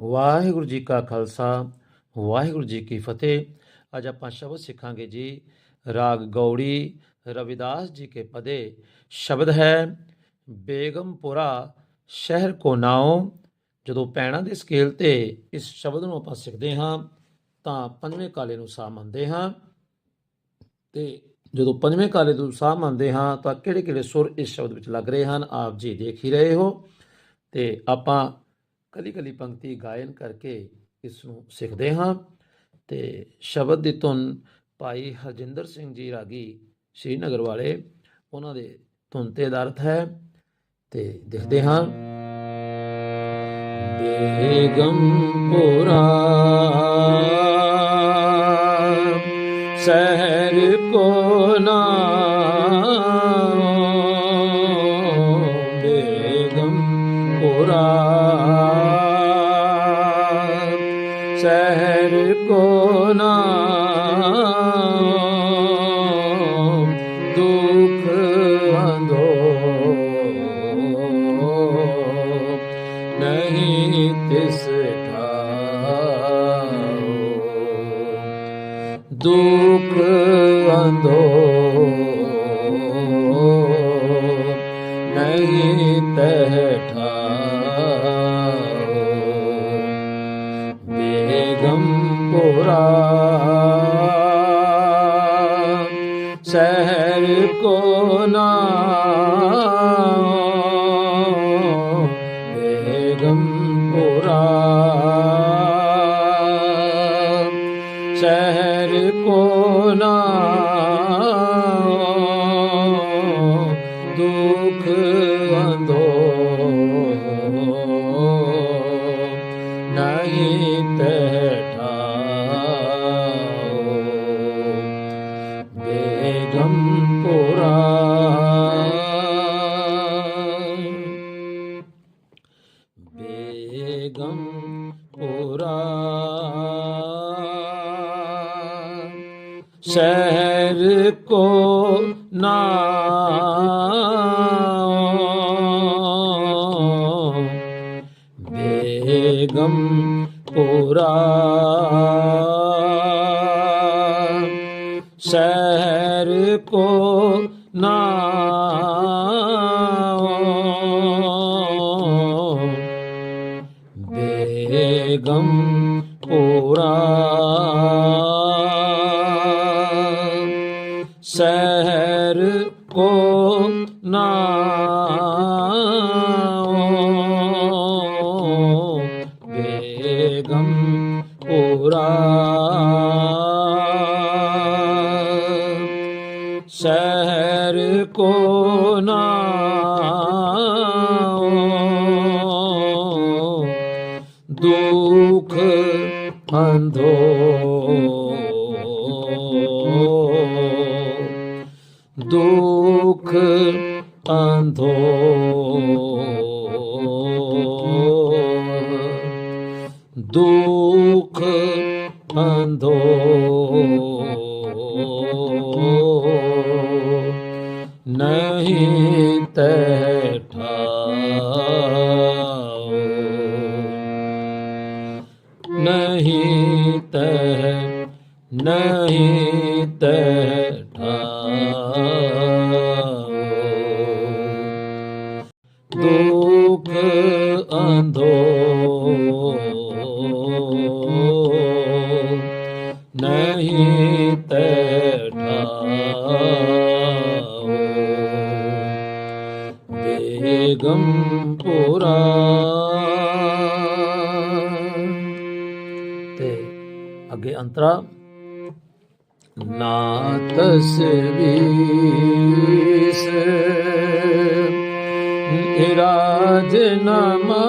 ਵਾਹਿਗੁਰੂ ਜੀ ਕਾ ਖਾਲਸਾ, ਵਾਹਿਗੁਰੂ ਜੀ ਕੀ ਫਤਿਹ। ਅੱਜ ਆਪਾਂ ਸ਼ਬਦ ਸਿੱਖਾਂਗੇ ਜੀ, ਰਾਗ ਗੌੜੀ ਰਵਿਦਾਸ ਜੀ ਕੇ ਪਦੇ। ਸ਼ਬਦ ਹੈ, ਬੇਗਮਪੁਰਾ ਸ਼ਹਿਰ ਕੋ ਨਾਉ। ਜਦੋਂ ਪੈਣਾ ਦੇ ਸਕੇਲ ਤੇ ਇਸ ਸ਼ਬਦ ਨੂੰ ਆਪਾਂ ਸਿੱਖਦੇ ਹਾਂ, ਤਾਂ ਪੰਜਵੇਂ ਕਾਲੇ ਨੂੰ ਸਾਹ ਮੰਨਦੇ ਹਾਂ। ਤੇ ਜਦੋਂ ਪੰਜਵੇਂ ਕਾਲੇ ਨੂੰ ਸਾਹ ਮੰਨਦੇ ਹਾਂ, ਤਾਂ ਕਿਹੜੇ ਕਿਹੜੇ ਸੁਰ ਇਸ ਸ਼ਬਦ ਵਿੱਚ ਲੱਗ ਰਹੇ ਹਨ, ਆਪ ਜੀ ਦੇਖ ਹੀ ਰਹੇ ਹੋ। ਤੇ ਆਪਾਂ ਕਲੀ ਕਲੀ ਪੰਕਤੀ ਗਾਇਨ ਕਰਕੇ ਇਸ ਨੂੰ ਸਿੱਖਦੇ ਹਾਂ ਤੇ ਸ਼ਬਦ ਦੀ ਧੁਨ ਭਾਈ ਹਰਜਿੰਦਰ ਸਿੰਘ ਜੀ ਰਾਗੀ ਸ਼੍ਰੀਨਗਰ ਵਾਲੇ ਉਹਨਾਂ ਦੇ ਧੁਨ ਤੇ ਦਾ ਅਰਥ ਹੈ ਤੇ ਦੇਖਦੇ ਹਾਂ। ਬੇਗਮਪੁਰਾ ਸ਼ਹਿਰ ਕੋ ਨਾਮ ਦੁਖ ਅੰਧੋ ਨਹੀਂ ਤਹ ਠਾਓ ਬੇਗਮਪੁਰਾ ਸ਼ਹਿਰ ਕੋ ਨਾਮ ਬੇਗਮਪੁਰਾ ਬੇਗਮਪੁਰਾ ਸ਼ਹਿਰ ਕੋ ਨਾ ਬੇਗਮ ਪੁਰਾ। ਸ਼ਹਿਰ ਕੋ ਨਾ ਬੇਗਮ ਪੁਰਾ ਸ਼ਹਿਰ ਕੋ ਨਾਮ ਬੇਗਮ ਪੁਰਾ ਸ਼ਹਿਰ ਕੋ ਨਾਮ ਅੰਧੋ ਦੁਖ ਅੰਧੋ ਦੁਖ ਅੰਧੋ ਨਹੀਂ ਤੈ ਨਹੀਂ ਤੈ ਨਹੀਂ ਤੈ ਠਾਓ ਦੁਖ ਅੰਧੋ ਨਹੀਂ ਤੈ ਠਾਓ ਅੰਤਰਾ। ਨਾ ਤਸਵੀਸ ਇਰਾਜ ਨਮਾ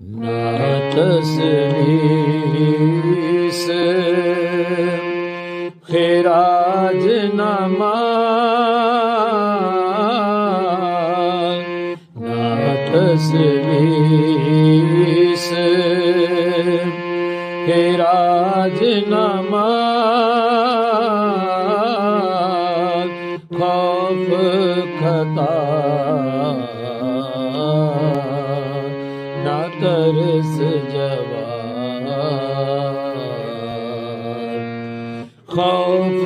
ਨਾ ਤਸਵੀਸ ਖੇਰਾਜ हे राजनामा खौफ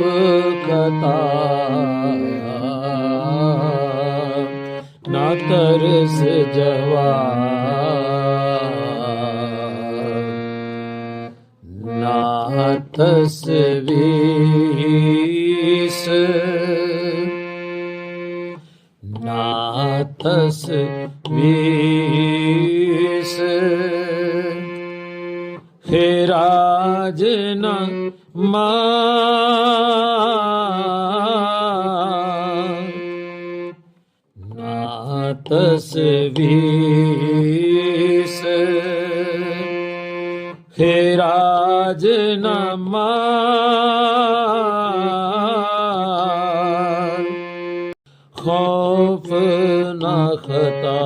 खता ਨਾ ਤਸਵੀਸ ਨਾ ਤਸਵੀਸ ਖੇਰਾਜ ਨਾ ਮਾ ਨਾ ਤਸਵੀਸ ਖੇਰਾਜ ਨਾ ਮਾਰ ਖੌਫ ਨਾ ਖਤਾ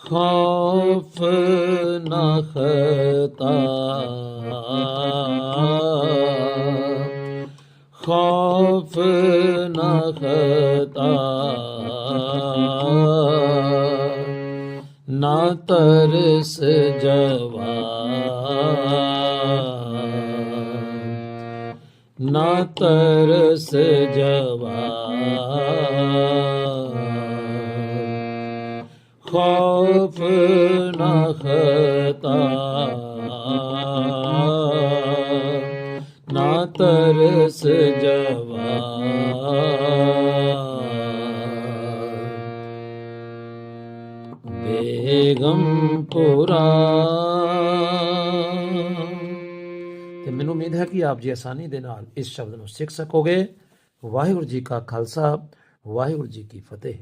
ਖੌਫ ਨਾ ਖਤਾ ਖੌਫ ਨਾ ਖਤਾ ਤਰਸ ਜਵਾ। ਨਾ ਤਰਸ ਜਵਾ। ਖੌਫ ਨਾ ਖਤਾ। ਨਾ ਤਰਸ ਜਵਾ। ਬੇਗਮਪੁਰਾ ਤੇ ਮੈਨੂੰ ਉਮੀਦ ਹੈ ਕਿ ਆਪ ਜੀ ਆਸਾਨੀ ਦੇ ਨਾਲ ਇਸ ਸ਼ਬਦ ਨੂੰ ਸਿੱਖ ਸਕੋਗੇ। ਵਾਹਿਗੁਰੂ ਜੀ ਕਾ ਖਾਲਸਾ, ਵਾਹਿਗੁਰੂ ਜੀ ਕੀ ਫਤਿਹ।